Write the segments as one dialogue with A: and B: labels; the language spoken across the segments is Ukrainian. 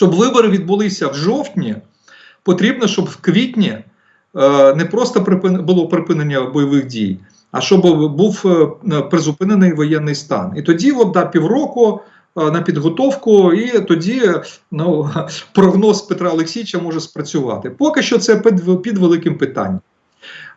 A: Щоб вибори відбулися в жовтні, потрібно, щоб в квітні е, не просто було припинення бойових дій, а щоб був е, призупинений воєнний стан. І тоді, от, да, півроку е, на підготовку, і тоді ну, прогноз Петра Олексійовича може спрацювати. Поки що це під великим питанням.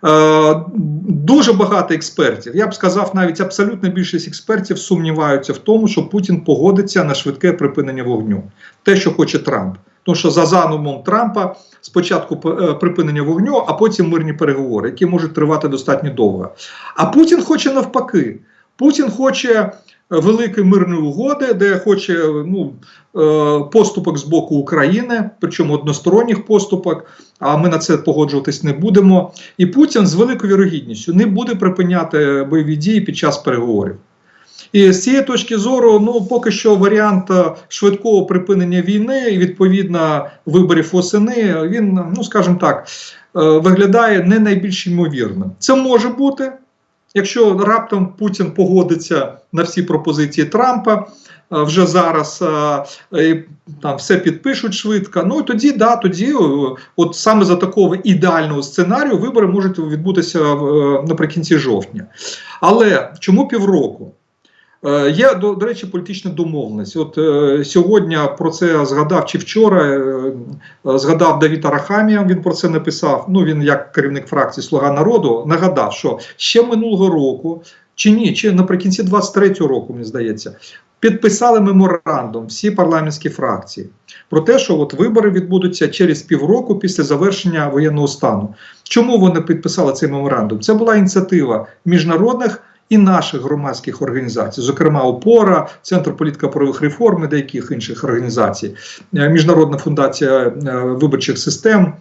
A: Е, Дуже багато експертів, я б сказав, навіть абсолютна більшість експертів сумніваються в тому, що Путін погодиться на швидке припинення вогню, те, що хоче Трамп. Тому що за задумом Трампа спочатку е, припинення вогню, а потім мирні переговори, які можуть тривати достатньо довго. А Путін хоче навпаки. Путін хоче великої мирної угоди, де хоче ну, е, поступок з боку України, причому односторонніх поступок. А ми на це погоджуватись не будемо. І Путін з великою вірогідністю не буде припиняти бойові дії під час переговорів. І з цієї точки зору, ну поки що варіант е, швидкого припинення війни і відповідно виборів восени, він, ну скажімо так, е, виглядає не найбільш ймовірним. Це може бути, якщо раптом Путін погодиться на всі пропозиції Трампа. е, Вже зараз е, там все підпишуть швидко. Ну і тоді, да, тоді, е, от саме за такого ідеального сценарію, вибори можуть відбутися наприкінці жовтня. Але чому півроку? Е, Є, до, до речі, політична домовленість. От е, сьогодні про це згадав чи вчора е, е, згадав Давід Арахамія, він про це написав. Ну, він як керівник фракції Слуга народу нагадав, що ще минулого року, чи ні, чи наприкінці 23-го року, мені здається, підписали меморандум всі парламентські фракції про те, що от вибори відбудуться через півроку після завершення воєнного стану. Чому вони підписали цей меморандум? Це була ініціатива міжнародних і наших громадських організацій, зокрема ОПОРА, Центр політико-правових реформ і деяких інших організацій, е, Міжнародна фундація е, виборчих систем. Е,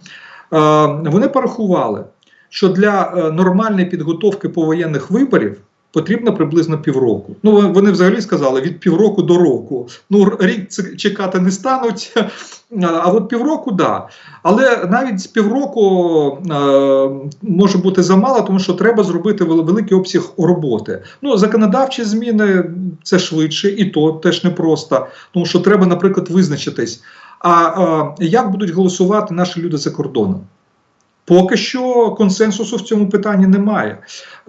A: Вони порахували, що для нормальної підготовки повоєнних виборів. Потрібно приблизно півроку. Ну вони взагалі сказали від півроку до року. Ну рік чекати не стануть, а от півроку да. Але навіть з півроку е, може бути замало, тому що треба зробити великий обсяг роботи. Ну законодавчі зміни це швидше, і то теж непросто. Тому що треба, наприклад, визначитись. А е, як будуть голосувати наші люди за кордоном? Поки що консенсусу в цьому питанні немає.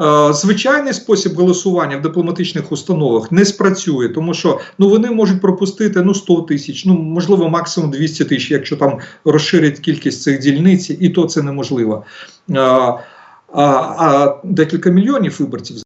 A: Е, Звичайний спосіб голосування в дипломатичних установах не спрацює, тому що ну вони можуть пропустити ну 100 тисяч, ну можливо, максимум 200 тисяч, якщо там розширять кількість цих дільниць, і то це неможливо. Е, А, а декілька мільйонів виборців